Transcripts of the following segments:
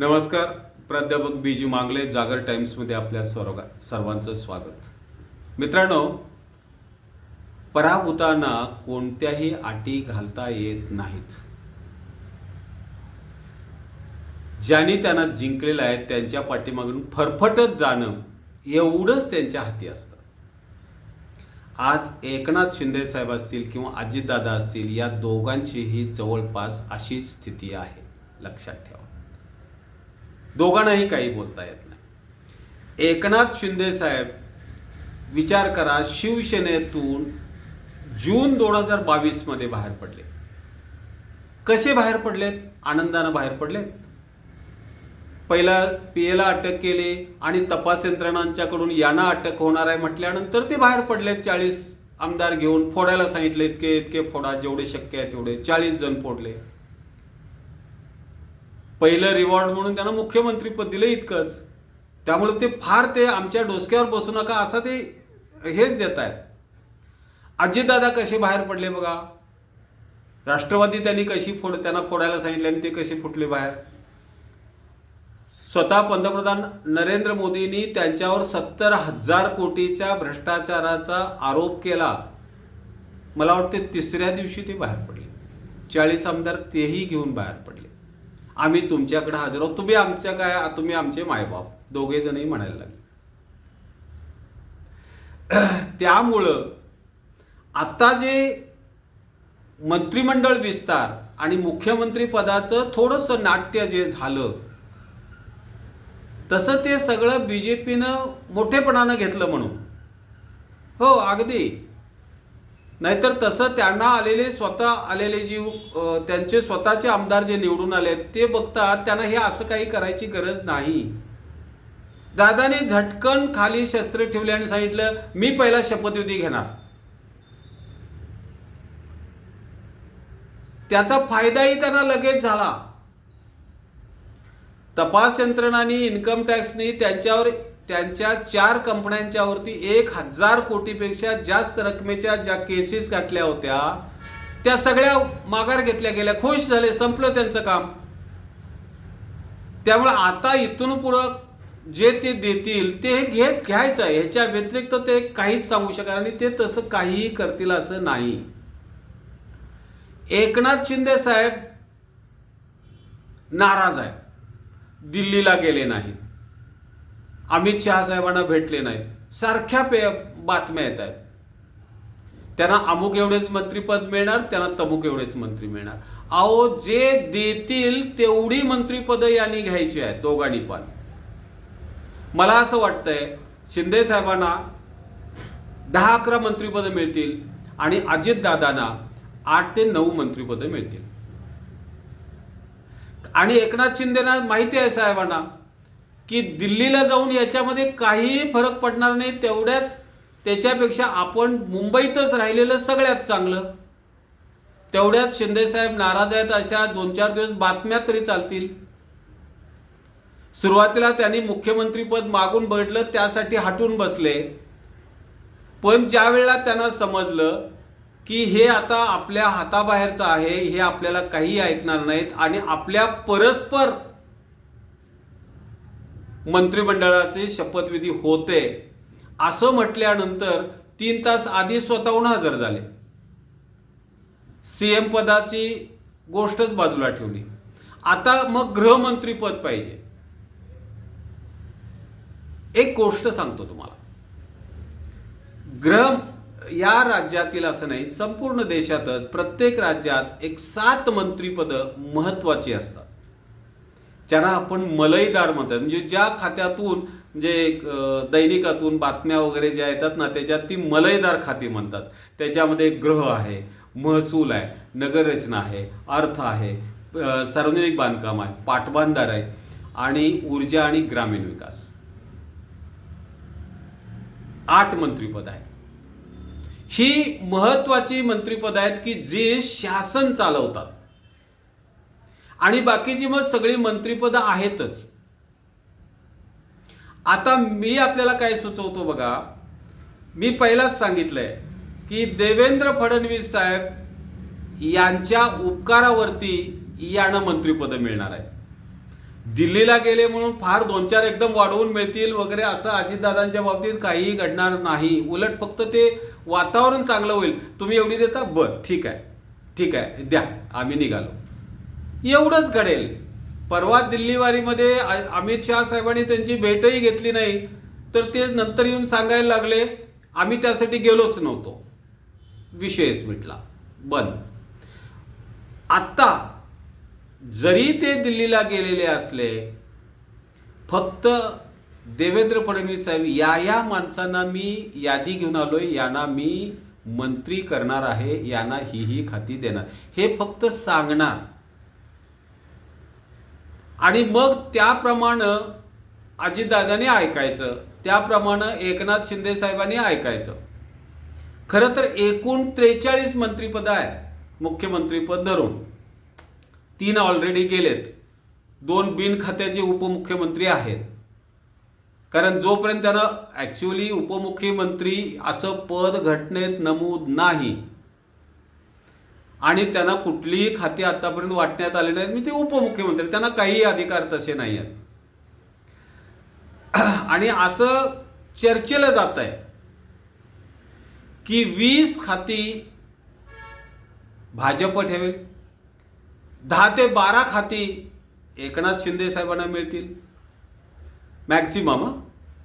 नमस्कार प्राध्यापक बीजी मांगले जागर टाइम्समध्ये आपल्या सर्व सर्वांचं स्वागत. मित्रांनो पराभूतांना कोणत्याही अटी घालता येत नाहीत. ज्यांनी त्यांना जिंकलेलं आहे त्यांच्या पाठीमागून फरफटत जाणं एवढंच त्यांच्या हाती असतं. आज एकनाथ शिंदे साहेब असतील किंवा अजितदादा असतील या दोघांचीही जवळपास अशीच स्थिती आहे लक्षात ठेवा. दोघांनाही काही बोलता येत नाही. एकनाथ शिंदे साहेब विचार करा शिवसेनेतून जून दोन हजार बावीसमध्ये बाहेर पडले. कसे बाहेर पडलेत? आनंदानं बाहेर पडलेत. पहिला पीएला अटक केली आणि तपास यंत्रणांच्याकडून यांना अटक होणार आहे म्हटल्यानंतर ते बाहेर पडलेत. चाळीस आमदार घेऊन फोडायला सांगितले इतके इतके फोडा जेवढे शक्य आहे तेवढे. चाळीस जण फोडले. पहिलं रिवॉर्ड म्हणून त्यांना मुख्यमंत्रीपद दिलं इतकंच. त्यामुळे ते फार ते आमच्या डोसक्यावर बसू नका असं ते हेच देत आहेत. अजितदादा कसे बाहेर पडले बघा. राष्ट्रवादी त्यांनी कशी फोड त्यांना फोडायला सांगितले आणि ते कसे फुटले बाहेर. स्वतः पंतप्रधान नरेंद्र मोदींनी त्यांच्यावर सत्तर हजार कोटीच्या भ्रष्टाचाराचा आरोप केला. मला वाटते तिसऱ्या दिवशी ते बाहेर पडले. चाळीस आमदार तेही घेऊन बाहेर पडले. आम्ही तुमच्याकडे हजर आहोत. तुम्ही आमच्या काय तुम्ही आमचे मायबाप. दोघे जणही म्हणायला लागले. त्यामुळं आता जे मंत्रिमंडळ विस्तार आणि मुख्यमंत्री पदाचं थोडंसं नाट्य जे झालं तसं ते सगळं बी जे पीनं मोठेपणानं घेतलं म्हणून. हो अगदी. नाहीतर तसं त्यांना आलेले स्वतः आलेले जी त्यांचे स्वतःचे आमदार जे निवडून आले ते बघतात त्यांना हे असं काही करायची गरज नाही. दादाने झटकन खाली शस्त्र ठेवले आणि सांगितलं मी पहिला शपथविधी घेणार. त्याचा फायदाही त्यांना लगेच झाला. तपास यंत्रणांनी इन्कम टॅक्सनी त्यांच्यावर त्यांच्या चार कंपन्यांच्यावरती एक हजार कोटीपेक्षा जास्त रकमेच्या ज्या केसेस घातल्या होत्या त्या सगळ्या माघार घेतल्या गेल्या. खुश झाले संपलं त्यांचं काम. त्यामुळे आता इथून पुढं जे ते देतील ते हे घेत घ्यायचं आहे. ह्याच्या व्यतिरिक्त ते काहीच सांगू शकणार आणि ते तसं काहीही करतील असं नाही. एकनाथ शिंदे साहेब नाराज आहे दिल्लीला गेले नाहीत. अमित शहा साहेबांना भेटले नाही सारख्या पे बातम्या येत आहेत. त्यांना अमुक एवढेच मंत्रीपद मिळणार त्यांना तमुक एवढेच मंत्री मिळणार. अहो जे देतील तेवढी मंत्रीपदं यांनी घ्यायची आहेत दोघांनी पण. मला असं वाटतंय शिंदे साहेबांना दहा अकरा मंत्रीपदं मिळतील आणि अजितदादांना आठ ते नऊ मंत्रीपदं मिळतील. आणि एकनाथ शिंदेना माहिती आहे साहेबांना की दिल्लीला जाऊन याच्यामध्ये काहीही फरक पडणार नाही तेवढ्याच त्याच्यापेक्षा आपण मुंबईतच राहिलेलं सगळ्यात चांगलं. तेवढ्यात शिंदेसाहेब नाराज आहेत अशा दोन चार दिवस बातम्या तरी चालतील. सुरुवातीला त्यांनी मुख्यमंत्रीपद मागून बघितलं त्यासाठी हटून बसले. पण ज्या वेळेला त्यांना समजलं की हे आता आपल्या हाताबाहेरचं आहे हे आपल्याला काही ऐकणार नाहीत आणि आपल्या परस्पर मंत्रिमंडळाची शपथविधी होते. असं म्हटल्यानंतर तीन तास आधी स्वतःहून हजर झाले. सीएम पदाची गोष्टच बाजूला ठेवली. आता मग गृहमंत्रीपद पाहिजे. एक गोष्ट सांगतो तुम्हाला. ग्रह या राज्यातील असं नाही संपूर्ण देशातच प्रत्येक राज्यात एक सात मंत्रीपदं महत्वाची असतात. ज्यांना आपण मलईदार म्हणतात. म्हणजे ज्या खात्यातून म्हणजे, जे दैनिकातून बातम्या वगैरे ज्या येतात ना त्याच्यात ती मलईदार खाती म्हणतात. त्याच्यामध्ये ग्रह आहे महसूल आहे नगररचना आहे अर्थ आहे सार्वजनिक बांधकाम आहे पाटबांधार आहे आणि ऊर्जा आणि ग्रामीण विकास. आठ मंत्रीपद आहे. ही महत्वाची मंत्रीपद आहेत की जे शासन चालवतात. आणि बाकीची मग सगळी मंत्रीपद आहेतच. आता मी आपल्याला काय सुचवतो बघा मी पहिलाच सांगितलंय की देवेंद्र फडणवीस साहेब यांच्या उपकारावरती यांना मंत्रिपद मिळणार आहे दिल्लीला गेले म्हणून फार दोन चार एकदम वाढवून मिळतील वगैरे असं अजितदादांच्या बाबतीत काहीही घडणार नाही. उलट फक्त ते वातावरण चांगलं होईल. तुम्ही एवढी देता? बरं ठीक आहे. ठीक आहे. द्या. आम्ही निघालो. एवढंच घडेल. परवा दिल्लीवारीमध्ये अमित शहा साहेबांनी त्यांची भेटही घेतली नाही. तर ते नंतर येऊन सांगायला लागले आम्ही त्यासाठी गेलोच नव्हतो. विषयच मिटला. बंद. आत्ता जरी ते दिल्लीला गेलेले असले फक्त देवेंद्र फडणवीस साहेब या या माणसांना मी यादी घेऊन आलोय यांना मी मंत्री करणार आहे यांना ही ही खाती देणार. हे फक्त सांगणार. आणि मग त्याप्रमाणे अजितदादाने ऐकायचं. त्याप्रमाणे एकनाथ शिंदे साहेबांनी ऐकायचं. खरं तर एकूण त्रेचाळीस मंत्रीपद आहे मुख्यमंत्रीपद धरून. तीन ऑलरेडी गेलेत. दोन बिन खात्याचे उपमुख्यमंत्री आहेत. कारण जोपर्यंत त्यांना ॲक्च्युली उपमुख्यमंत्री असं पद घटनेत नमूद नाही आणि त्यांना कुठलीही खाती आतापर्यंत वाटण्यात आली नाहीत. मी ते उपमुख्यमंत्री त्यांना काही अधिकार तसे नाही आहेत आणि असं चर्चेला जात आहे की वीस खाती भाजप ठेवेल दहा ते बारा खाती एकनाथ शिंदे साहेबांना मिळतील. मॅक्झिमम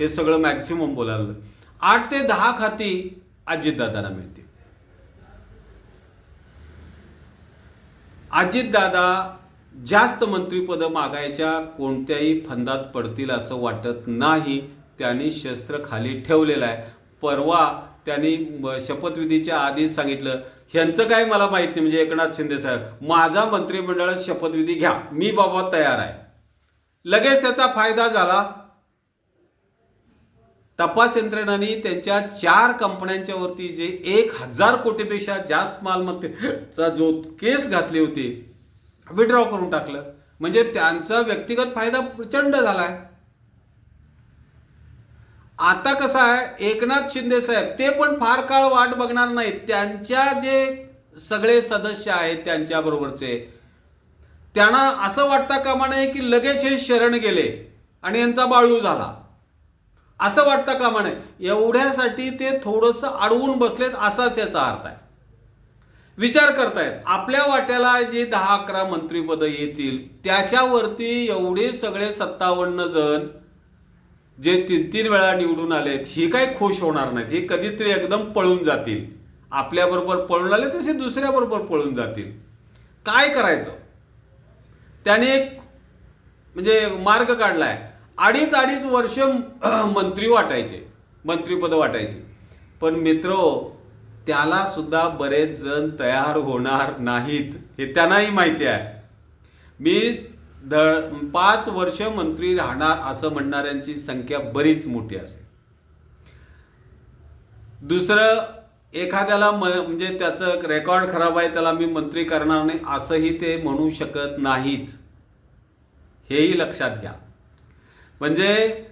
हे? सगळं मॅक्झिमम बोलायला आठ ते दहा खाती अजितदादांना मिळतील. अजितदादा जास्त मंत्रिपदं मागायच्या कोणत्याही फंदात पडतील असं वाटत नाही. त्यांनी शस्त्र खाली ठेवलेलं आहे. परवा त्यांनी शपथविधीच्या आधीच सांगितलं. ह्यांचं काय मला माहीत नाही म्हणजे एकनाथ शिंदे साहेब. माझा मंत्रिमंडळात शपथविधी घ्या. मी बाबा तयार आहे. लगेच त्याचा फायदा झाला. तपास यंत्रणांनी त्यांच्या चार कंपन्यांच्या वरती जे एक हजार कोटीपेक्षा जास्त मालमत्तेचा जो केस घातली होती विड्रॉ करून टाकलं. म्हणजे त्यांचा व्यक्तिगत फायदा प्रचंड झालाय. आता कसं आहे एकनाथ शिंदे साहेब ते पण फार काळ वाट बघणार नाहीत. त्यांच्या जे सगळे सदस्य आहेत त्यांच्या बरोबरचे त्यांना असं वाटता कामा नये की लगेच हे शरण गेले आणि यांचा बाळू झाला. असं वाटतं कामा नये एवढ्यासाठी ते थोडंसं अडवून बसलेत असाच त्याचा अर्थ आहे. विचार करतायत आपल्या वाट्याला जे दहा अकरा मंत्रीपद येतील त्याच्यावरती एवढे सगळे सत्तावन्न जण जे तीन तीन वेळा निवडून आलेत हे काही खुश होणार नाहीत? हे कधीतरी एकदम पळून जातील. आपल्याबरोबर पळून आले तसे दुसऱ्याबरोबर पळून जातील. काय करायचं? त्याने एक म्हणजे मार्ग काढला आहे अडीच अडीच वर्ष मंत्री वाटायचे मंत्रीपद वाटायचे. पण मित्र त्याला सुद्धा बरेच जण तयार होणार नाहीत हे त्यांनाही माहिती आहे. मी द पाच वर्ष मंत्री राहणार असं म्हणणाऱ्यांची संख्या बरीच मोठी असते. दुसरं एखाद्याला म म्हणजे त्याचं रेकॉर्ड खराब आहे त्याला मी मंत्री करणार नाही असंही ते म्हणू शकत नाहीत. हेही लक्षात घ्या. म्हणजे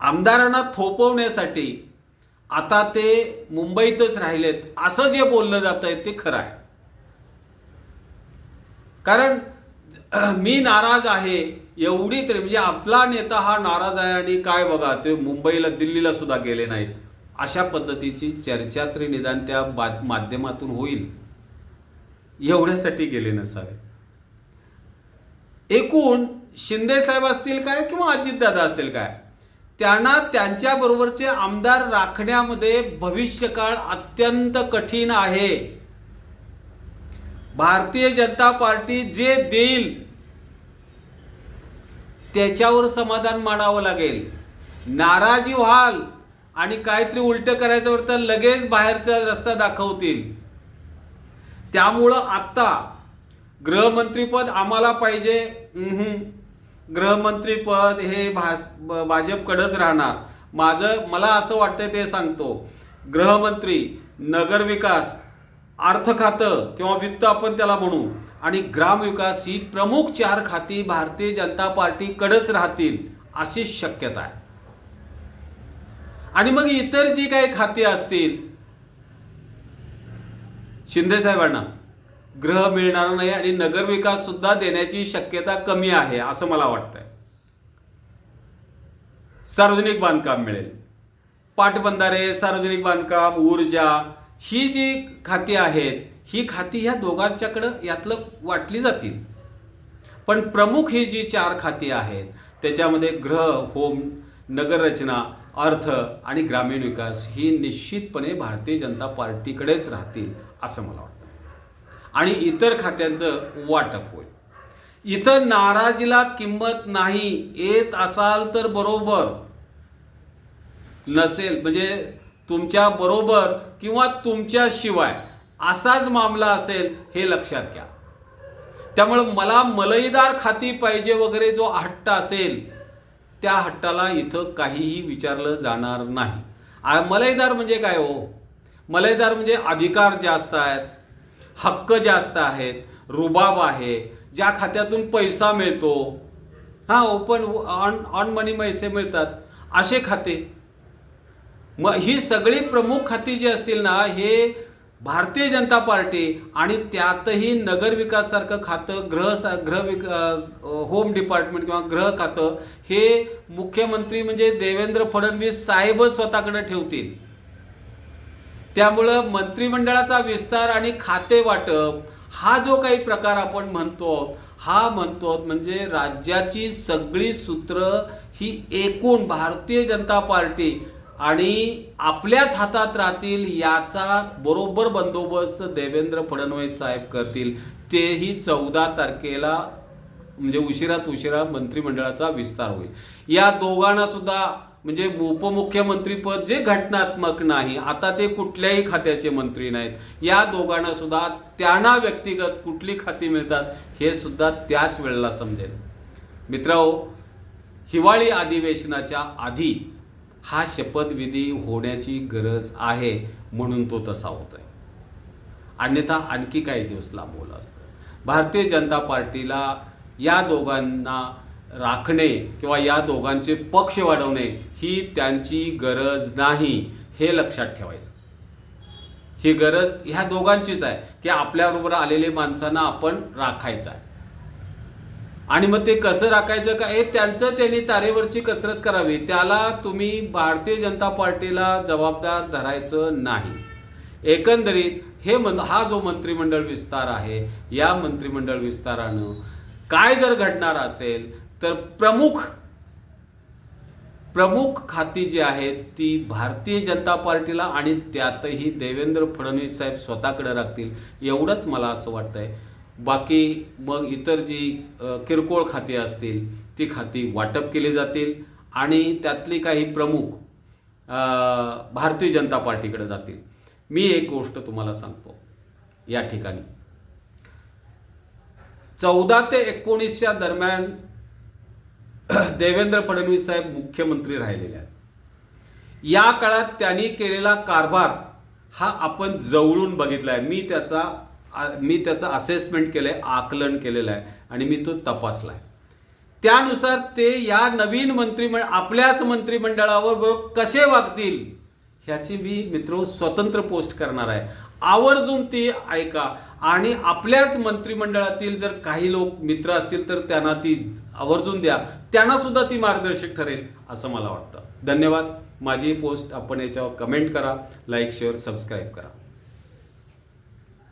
आमदारांना थोपवण्यासाठी आता ते मुंबईतच राहिलेत. असं जे बोललं जात आहे ते खरं आहे. कारण मी नाराज आहे एवढी तरी म्हणजे आपला नेता हा नाराज आहे आणि काय बघा ते मुंबईला दिल्लीला सुद्धा गेले नाहीत. अशा पद्धतीची चर्चा तरी निदान त्या माध्यमातून होईल. एवढ्यासाठी गेले नसावे एकूण शिंदे साहेब असतील काय किंवा अजितदादा असेल काय? त्यांना त्यांच्याबरोबरचे आमदार राखण्यामध्ये भविष्यकाळ अत्यंत कठीण आहे. भारतीय जनता पार्टी जे देईल त्याच्यावर समाधान मानावं लागेल. नाराजी व्हाल आणि काहीतरी उलट करायचं वर तर लगेच बाहेरचा रस्ता दाखवतील. त्यामुळं आत्ता गृहमंत्रीपद आम्हाला पाहिजे. गृहमंत्रीपद हे भास भाजपकडंच राहणार. माझं मला असं वाटतं ते सांगतो. गृहमंत्री नगरविकास अर्थ खातं किंवा वित्त आपण त्याला म्हणू. आणि ग्रामविकास ही प्रमुख चार खाती भारतीय जनता पार्टीकडंच राहतील अशी शक्यता आहे. आणि मग इतर जी काही खाती असतील शिंदे साहेबांना ग्रह मिळणार नाही आणि नगरविकास सुद्धा देण्याची शक्यता कमी आहे असं मला वाटतंय. सार्वजनिक बांधकाम मिळेल. पाटबंधारे सार्वजनिक बांधकाम ऊर्जा ही जी खाती आहेत ही खाती ह्या दोघांच्याकडं यातलं वाटली जातील. पण प्रमुख ही जी चार खाती आहेत त्याच्यामध्ये ग्रह होम नगररचना अर्थ आणि ग्रामीण विकास ही निश्चितपणे भारतीय जनता पार्टीकडेच राहतील असं मला वाटतं आणि इतर खात्यांचं वाटप होईल. इथं नाराजीला किंमत नाही येत असाल तर बरोबर. नसेल म्हणजे तुमच्या बरोबर किंवा तुमच्या शिवाय असाच मामला असेल हे लक्षात घ्या. त्यामुळं मला मलईदार खाती पाहिजे वगैरे जो हट्ट असेल त्या हट्टाला इथं काहीही विचारलं जाणार नाही. मलईदार म्हणजे काय हो? मलईदार म्हणजे अधिकार जास्त आहेत हक्क जास्त आहेत रुबाब आहे ज्या खात्यातून पैसा मिळतो. हा ओपन ऑन ऑन मनी पैसे मिळतात. असे खाते. मग ही सगळी प्रमुख खाती जी असतील ना हे भारतीय जनता पार्टी आणि त्यातही नगरविकाससारखं खातं गृह सा- ग्रहविक होम डिपार्टमेंट किंवा गृह खातं हे मुख्यमंत्री म्हणजे देवेंद्र फडणवीस साहेबच स्वतःकडे ठेवतील. त्यामुळं मंत्रिमंडळाचा विस्तार आणि खाते वाटप हा जो काही प्रकार आपण म्हणतो हा म्हणतो म्हणजे राज्याची सगळी सूत्र ही एकूण भारतीय जनता पार्टी आणि आपल्याच हातात राहतील याचा बरोबर बंदोबस्त देवेंद्र फडणवीस साहेब करतील. तेही चौदा तारखेला म्हणजे उशिरात उशिरा मंत्रिमंडळाचा विस्तार होईल. या दोघांना सुद्धा म्हणजे उपमुख्यमंत्रीपद जे घटनात्मक नाही आता ते कुठल्याही खात्याचे मंत्री नाहीत. या दोघांना सुद्धा त्यांना व्यक्तिगत कुठली खाती मिळतात हे सुद्धा त्याच वेळेला समजेल. मित्रांनो हिवाळी अधिवेशनाच्या आधी हा शपथविधी होण्याची गरज आहे म्हणून तो तसा होतोय. अन्यथा आणखी काही दिवस लांबवलं असतं. भारतीय जनता पार्टीला या दोघांना राखणे किंवा या दोघांचे पक्ष वाढवणे ही त्यांची गरज नाही हे लक्षात ठेवायचं. ही गरज ह्या दोघांचीच आहे की आपल्याबरोबर आलेले माणसांना आपण राखायचं आहे. आणि मग ते कसं राखायचं का हे त्यांचं त्यांनी तारेवरची कसरत करावी. त्याला तुम्ही भारतीय जनता पार्टीला जबाबदार धरायचं नाही. एकंदरीत हे मन हा जो मंत्रिमंडळ विस्तार आहे या मंत्रिमंडळ विस्तारानं काय जर घडणार असेल तर प्रमुख प्रमुख खाती जी आहेत ती भारतीय जनता पार्टीला आणि त्यातही देवेंद्र फडणवीस साहेब स्वतःकडे राखतील एवढंच मला असं वाटतंय. बाकी मग इतर जी किरकोळ खाती असतील ती खाती वाटप केली जातील आणि त्यातली काही प्रमुख भारतीय जनता पार्टीकडे जातील. मी एक गोष्ट तुम्हाला सांगतो या ठिकाणी. चौदा ते एकोणीसच्या दरम्यान देवेंद्र फडणवीस साहेब मुख्यमंत्री राहिलेले आहेत. या काळात त्यांनी केलेला कारभार हा आपण जवळून बघितला आहे मी त्याचा मी त्याचं असेसमेंट केलंय आकलन केलेलं आहे आणि मी तो तपासलाय. त्यानुसार ते या नवीन मंत्रिमंडळ आपल्याच मंत्रिमंडळावर बरोबर कसे वागतील ह्याची मी मित्र स्वतंत्र पोस्ट करणार आहे. आवर्जून ती ऐका. आणि आपल्याच मंत्रिमंडळातील जर काही लोक मित्र असतील तर त्यांना ती आवर्जून द्या. त्यांना सुद्धा ती मार्गदर्शक ठरेल असं मला वाटतं. धन्यवाद. माझी पोस्ट आपण याच्यावर कमेंट करा लाईक शेअर सबस्क्राईब करा.